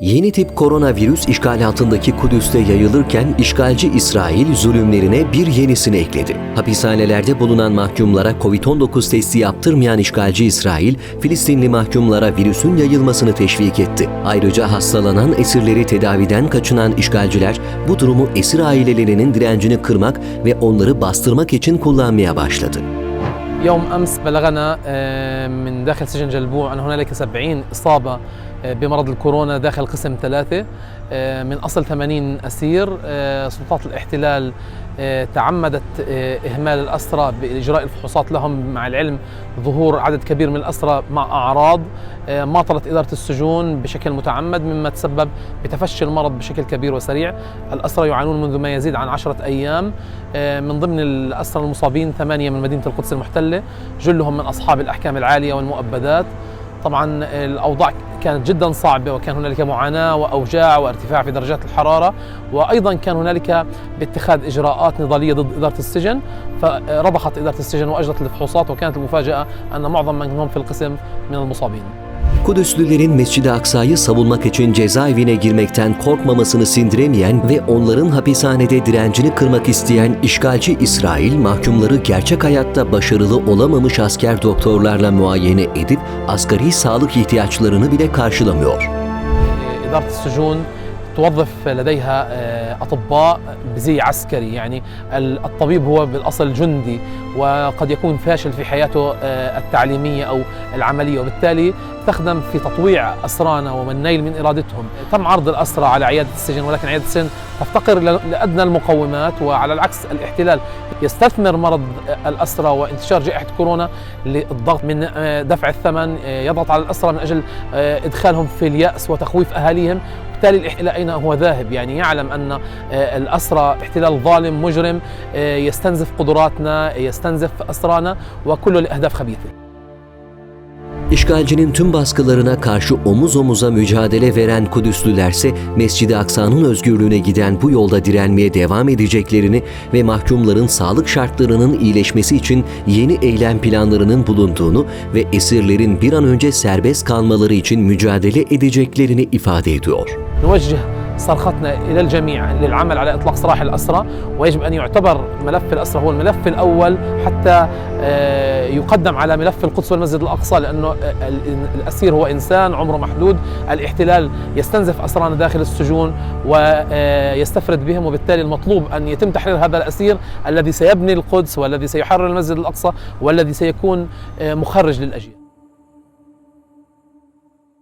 Yeni tip koronavirüs işgali altındaki Kudüs'te yayılırken işgalci İsrail zulümlerine bir yenisini ekledi. Hapishanelerde bulunan mahkumlara Covid-19 testi yaptırmayan işgalci İsrail, Filistinli mahkumlara virüsün yayılmasını teşvik etti. Ayrıca hastalanan esirleri tedaviden kaçınan işgalciler bu durumu esir ailelerinin direncini kırmak ve onları bastırmak için kullanmaya başladı. يوم امس بلغنا آه، من داخل سجن جلبوع ان هنالك 70 اصابه آه، بمرض الكورونا داخل قسم ثلاثة آه، من أصل 80 أسير آه، سلطات الاحتلال آه، تعمدت آه، إهمال الأسرى بإجراء الفحوصات لهم مع العلم ظهور عدد كبير من الأسرى مع أعراض آه، ماطلت إدارة السجون بشكل متعمد مما تسبب بتفشي المرض بشكل كبير وسريع. الأسرى يعانون منذ ما يزيد عن عشرة أيام آه، من ضمن الأسرى المصابين ثمانية من مدينة القدس المحتلة جلهم من أصحاب الأحكام العالية والمؤبدات. طبعا الأوضاع كانت جدا صعبة وكان هنالك معاناة وأوجاع وارتفاع في درجات الحرارة وأيضا كان هنالك باتخاذ إجراءات نضالية ضد إدارة السجن فرضخت إدارة السجن وأجرت الفحوصات وكانت المفاجأة أن معظم من هم في القسم من المصابين. Kudüslülerin Mescid-i Aksa'yı savunmak için cezaevine girmekten korkmamasını sindiremeyen ve onların hapishanede direncini kırmak isteyen işgalci İsrail, mahkumları gerçek hayatta başarılı olamamış asker doktorlarla muayene edip asgari sağlık ihtiyaçlarını bile karşılamıyor. اداره السجون توظف لديها آه، أطباء بزي عسكري يعني ال- الطبيب هو بالأصل جندي وقد يكون فاشل في حياته آه، التعليمية أو العملية. وبالتالي تخدم في تطويع أسرانا والنيل من إرادتهم. تم عرض الأسرى على عيادة السجن ولكن عيادة السجن تفتقر لأدنى المقومات. وعلى العكس الاحتلال يستثمر مرض الأسرى وانتشار جائحة كورونا للضغط من آه، دفع الثمن آه، يضغط على الأسرى من أجل إدخالهم في اليأس وتخويف أهاليهم. بالتالي الإحتلال أين هو ذاهب؟ يعني يعلم أن آه، الاسرى احتلال ظالم مجرم آه، يستنزف قدراتنا يستنزف اسرانا وكله لاهداف خبيثه İşgalcinin tüm baskılarına karşı omuz omuza mücadele veren Kudüslülerse Mescid-i Aksa'nın özgürlüğüne giden bu yolda direnmeye devam edeceklerini ve mahkumların sağlık şartlarının iyileşmesi için yeni eylem planlarının bulunduğunu ve esirlerin bir an önce serbest kalmaları için mücadele edeceklerini ifade ediyor. نوجه صرختنا إلى الجميع للعمل على إطلاق سراح الاسرى ويجب أن يعتبر ملف الاسرى هو الملف الأول حتى آه، يقدم على ملف القدس والمسجد الأقصى لأنه آه، ال- الأسير هو إنسان عمره محدود الاحتلال يستنزف أسرانا داخل السجون ويستفرد بهم وبالتالي المطلوب أن يتم تحرير هذا الأسير الذي سيبني القدس والذي سيحرر المسجد الأقصى والذي سيكون آه، مخرج للأجيال.